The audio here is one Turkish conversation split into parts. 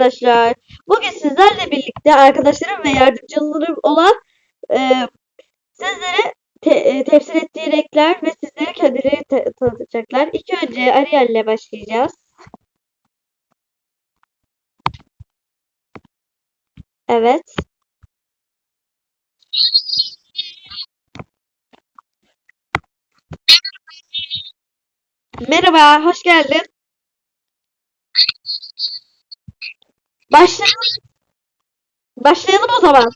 arkadaşlar. Bugün sizlerle birlikte arkadaşlarım ve yardımcılarım olan e, sizlere te- e, temsil ettiği renkler ve sizlere kendileri tanıtacaklar. İlk önce Ariel ile başlayacağız. Evet. Merhaba, hoş geldin. Başlayalım. Başlayalım o zaman.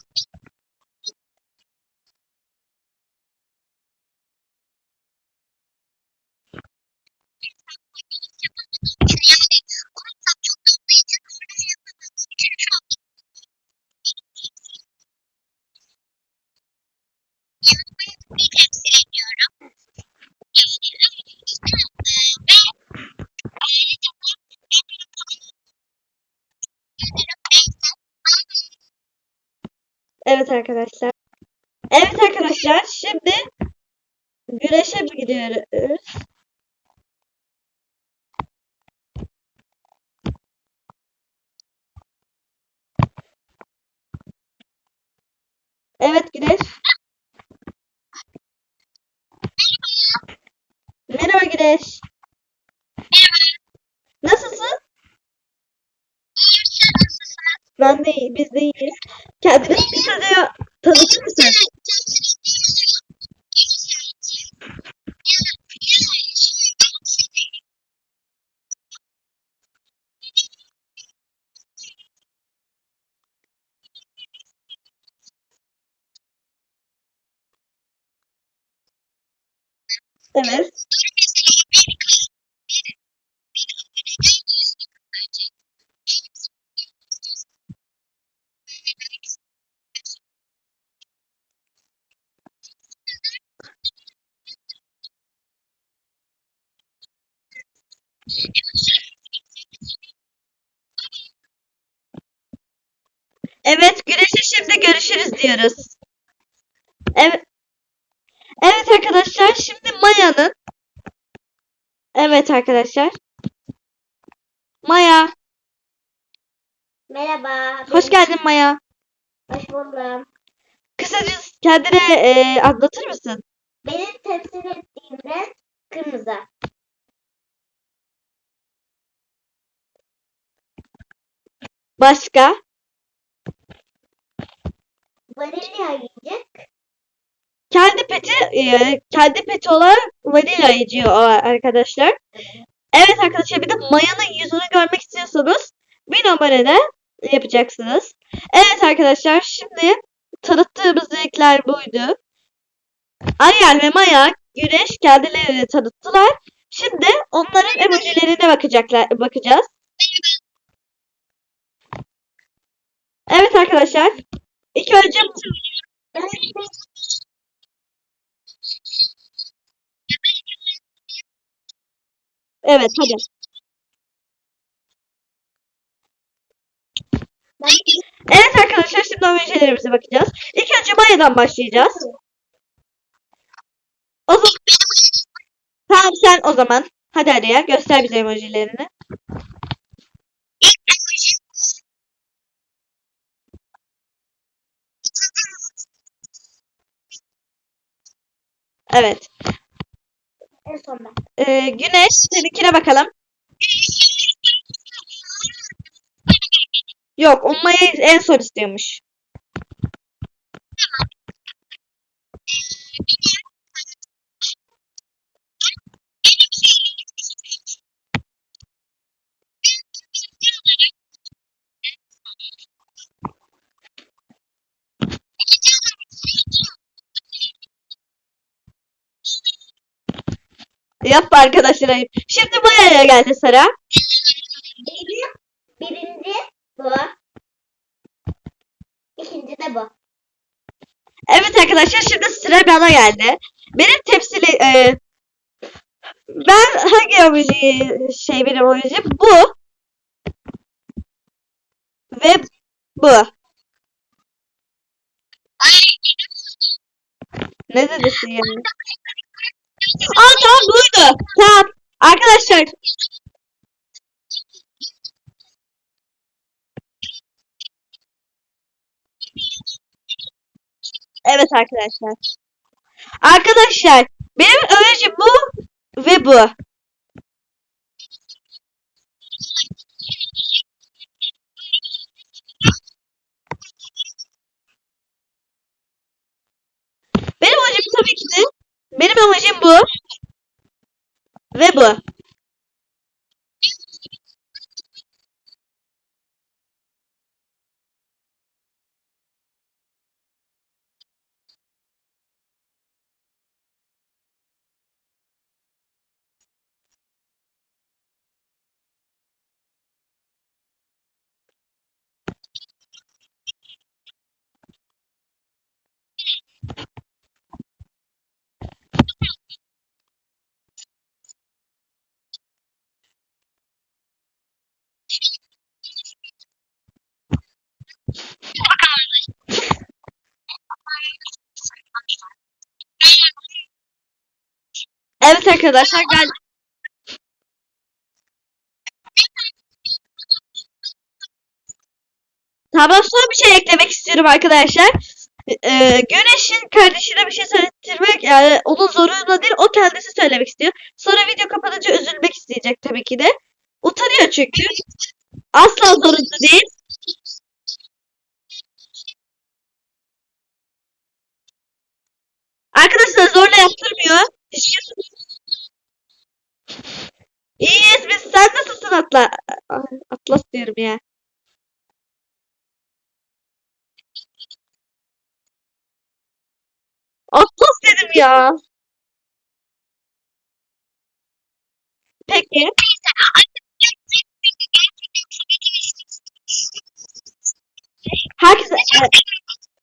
Evet arkadaşlar. Evet arkadaşlar, şimdi güreşe gidiyoruz? Evet Güneş. Merhaba Güneş. Nasılsın? Ben de iyi, biz de iyiyiz. Kendini kısaca tanıtır mısın? Evet. Evet, güneşe şimdi görüşürüz diyoruz. Evet. Evet arkadaşlar, şimdi Maya'nın Evet arkadaşlar. Maya, Merhaba. hoş geldin Maya. Hoş buldum. Kısaca kendine e, anlatır mısın? Benim temsil ettiğim renk kırmızı. Başka? Vanilya yiyecek. Kendi peti, e, kendi peti olarak vanilya o arkadaşlar. Evet arkadaşlar bir de Maya'nın yüzünü görmek istiyorsanız bir abonede yapacaksınız. Evet arkadaşlar şimdi tanıttığımız renkler buydu. Ariel ve Maya Güneş kendilerini tanıttılar. Şimdi onların emojilerine bakacaklar, bakacağız. Evet arkadaşlar. İlk önce evet hadi. Evet arkadaşlar şimdi emojilerimize bakacağız. İlk önce Maya'dan başlayacağız. O zaman tamam sen o zaman. Hadi Ariel göster bize emojilerini. Evet. en son ben. Ee, Güneş seninkine bakalım. Yok, o Maya en son istiyormuş. Yapma arkadaşlar ayıp. Şimdi Maya'ya geldi sıra. Benim birinci bu. İkinci de bu. Evet arkadaşlar şimdi sıra bana geldi. Benim tepsili e, ben hangi emoji şey benim emoji bu ve bu. Ne dedesin yani? Aa tamam buydu. Tamam. Arkadaşlar. Evet arkadaşlar. Arkadaşlar benim öğrencim bu ve bu. Benim hocam tabii ki benim amacım bu ve bu. Evet arkadaşlar gel. Tamam son bir şey eklemek istiyorum arkadaşlar. Ee, Güneş'in kardeşine bir şey söylettirmek yani onun zorunda değil o kendisi söylemek istiyor. Sonra video kapanınca üzülmek isteyecek tabii ki de. Utanıyor çünkü. Asla zorunda değil. Arkadaşlar zorla yaptırmıyor. İstiyorsunuz. İyiyiz biz. Sen nasılsın Atla? Atlas diyorum ya. Atlas dedim ya. Peki. Herkese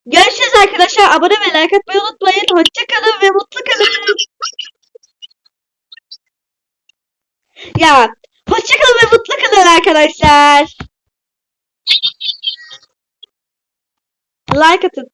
görüşürüz arkadaşlar. Abone ve like atmayı unutmayın. Hoşça kalın ve mutlu kalın. Ya hoşça kalın ve mutlu kalın arkadaşlar. Like atın.